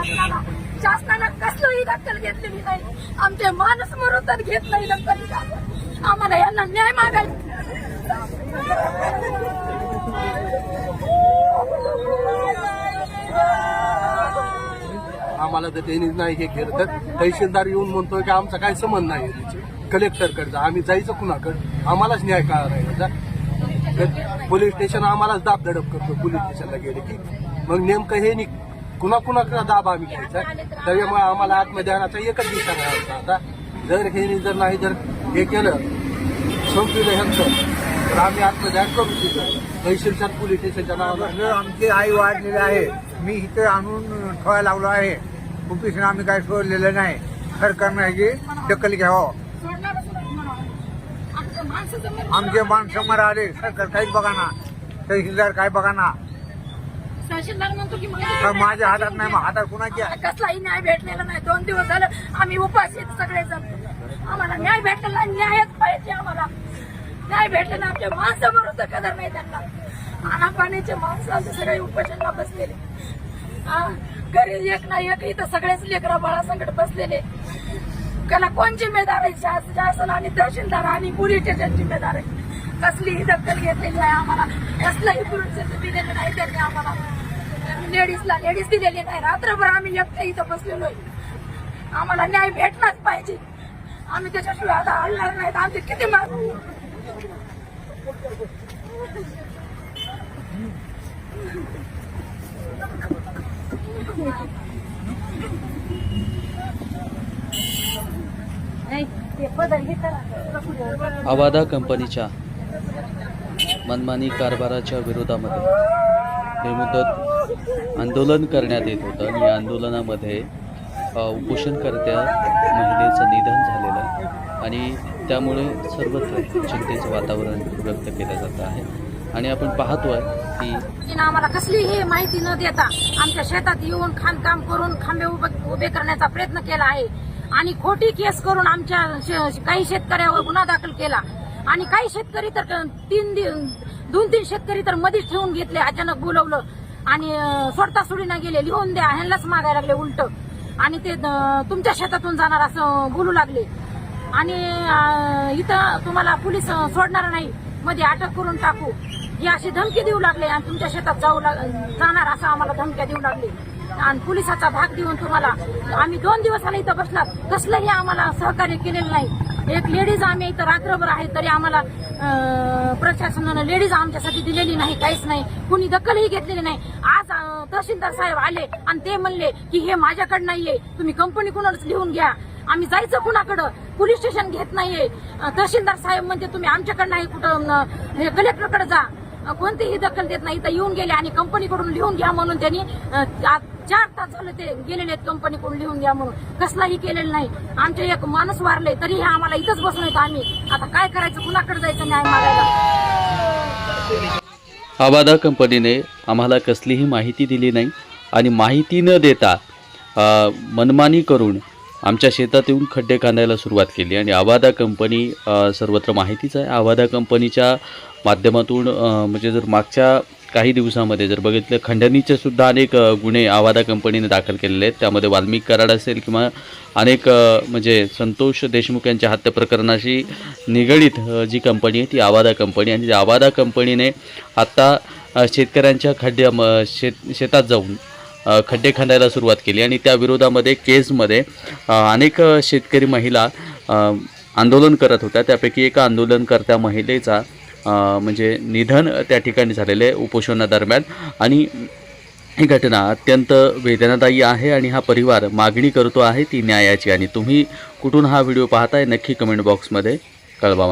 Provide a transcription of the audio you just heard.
असताना शासनानं कसलंही दखल घेतलेली नाही. आमचे माणूस मरोतर घेत नाही दखल. आम्हाला यांना न्याय मागायचा. आम्हाला तर त्यांनी नाही हे केलं. तर तहसीलदार येऊन म्हणतोय की आमचा काय संबंध नाही कलेक्टरकडचा जा. आम्ही जायचं कुणाकडं? आम्हालाच न्याय कळा राहिला पोलीस स्टेशन आम्हालाच दाब धडप करतो पोलीस स्टेशनला गेले की. मग नेमकं हे नि कुणाकुणाकडे दाब आम्ही घ्यायचा? त्याच्यामुळे आम्हाला आत्मध्यानाचा एकच दिशा राहायचा आता जर हे जर नाही जर हे केलं संपलं ह्यांचं तर आम्ही आत्मध्यान करू तिथं तहसीलच्या पोलीस स्टेशनच्या नावानं आमची आई वाढलेली आहे. मी इथे आणून ठेवायला लावलो आहे. ऑफिसनं आम्ही काही सोडलेलं नाही. सरकारनं ह्याची दखल घ्यावं. आमचे माणसं मरा आले. सरकार काहीच बघा ना. तहसीलदार काय बघा ना. तहसीलदार म्हणतो की माझ्या हातात नाही मग हातात कुणाची आहे? कसलाही न्याय भेटलेला नाही. दोन दिवस झालं आम्ही उपास आहेत सगळेजण. आम्हाला न्याय भेटलेला न्यायच पाहिजे आम्हाला. न्याय भेटले ना आमच्या माणसं बरोबर कदर नाही त्यांना? आणा पाण्याचे माणसं आमचे सगळे उपोषणला बसलेले घरी एक ना एक इथं सगळेच लेकरा बाळा संकट बसलेले. त्याला कोण जिम्मेदार आहे शास- शासन आणि तहसीलदार आणि पोलीस स्टेशन जिम्मेदार आहे कसलीही दखल घेतलेली आहे आम्हाला. कसलंही पुरुष दिलेलं नाही त्यांनी आम्हाला. लेडीजला लेडीज दिलेली नाही. रात्रभर आम्ही एकटे इथं बसलेलो आहे. आम्हाला न्याय भेटलाच पाहिजे. आम्ही त्याच्याशिवाय आता हलणार नाहीत. आमचे किती मागू आवादा कंपनीच्या मनमानी कारभाराच्या विरोधामध्ये बेमुदत आंदोलन करण्यात येत होतं आणि या आंदोलनामध्ये उपोषणकर्त्या महिलेचं निधन झालेलं आहे. आणि त्यामुळे सर्वत्र चिंतेचं वातावरण व्यक्त केलं जात आहे. आणि आपण पाहतोय की आम्हाला कसलीही माहिती न देता आमच्या शेतात येऊन खाणकाम करून खांबे उभे उभे करण्याचा प्रयत्न केला आहे. आणि खोटी केस करून आमच्या शे- काही शेतकऱ्यावर गुन्हा दाखल केला. आणि काही शेतकरी तर तीन दोन तीन शेतकरी तर मध्येच ठेवून घेतले. अचानक बोलवलं. आणि सोडता सोडीना गेले लिहून द्या ह्यांनाच मागायला लागले उलट. आणि ते तुमच्या शेतातून जाणार असं बोलू लागले. आणि इथं तुम्हाला पोलीस सोडणार नाही. मध्ये अटक करून टाकू. ही अशी धमकी देऊ लागले आणि तुमच्या शेतात जाऊ लाग- जाणार असं आम्हाला धमक्या देऊ लागले. आणि पोलिसाचा भाग देऊन तुम्हाला आम्ही दोन दिवसाला इथं बसलात. कसलंही आम्हाला सहकार्य केलेलं नाही. एक लेडीज आम्ही इथं रात्रभर आहे तरी आम्हाला प्रशासनानं लेडीज आमच्यासाठी दिलेली नाही काहीच नाही. कुणी दखलही घेतलेली नाही. आज तहसीलदार साहेब आले आणि ते म्हणले की हे माझ्याकडे नाहीये तुम्ही कंपनीकडूनच लिहून घ्या. आम्ही जायचं कुणाकडं? पोलीस स्टेशन घेत नाहीये. तहसीलदार साहेब म्हणते तुम्ही आमच्याकडे नाही कुठं हे कलेक्टरकडे जा. कोणतीही दखल देत नाही. इथं येऊन गेले आणि कंपनीकडून लिहून घ्या म्हणून त्यांनी चार तास झालं ते गेलेले आहेत कंपनीकडून लिहून घ्या म्हणून. कसलाही केलेलं नाही. आमचे एक माणूस वारले तरी हे आम्हाला इथंच बसून येतं आम्ही. आता काय करायचं? कुणाकडे जायचं न्याय मागायला? आवादा कंपनीने आम्हाला कसलीही माहिती दिली नाही आणि माहिती न देता मनमानी करून आमच्या शेतात येऊन खड्डे खांदायला सुरुवात केली आणि आवादा कंपनी सर्वत्र माहितीच आहे. आवादा कंपनीच्या माध्यमातून म्हणजे जर मागच्या काही दिवसामध्ये जर बघितलं खंडणीचे सुद्धा अनेक गुन्हे आवादा कंपनीने दाखल केलेले आहेत. त्यामध्ये वाल्मिक कराड असेल किंवा अनेक म्हणजे संतोष देशमुख यांच्या हत्या प्रकरणाशी निगडीत जी कंपनी आहे ती आवादा कंपनी. आणि आवादा कंपनीने आत्ता शेतकऱ्यांच्या खड्ड्या शेत शेतात जाऊन खड्डे खंदायला सुरुवात केली आणि त्या विरोधामध्ये केसमध्ये अनेक शेतकरी महिला आंदोलन करत होत्या. त्यापैकी एका आंदोलनकर्त्या महिलेचा म्हणजे निधन त्या ठिकाणी झालेले उपोषणादरम्यान. आणि ही घटना अत्यंत वेदनादायी आहे आणि हा परिवार मागणी करतो आहे ती न्यायाची. आणि तुम्ही कुठून हा व्हिडिओ पाहताय नक्की कमेंट बॉक्समध्ये कळवा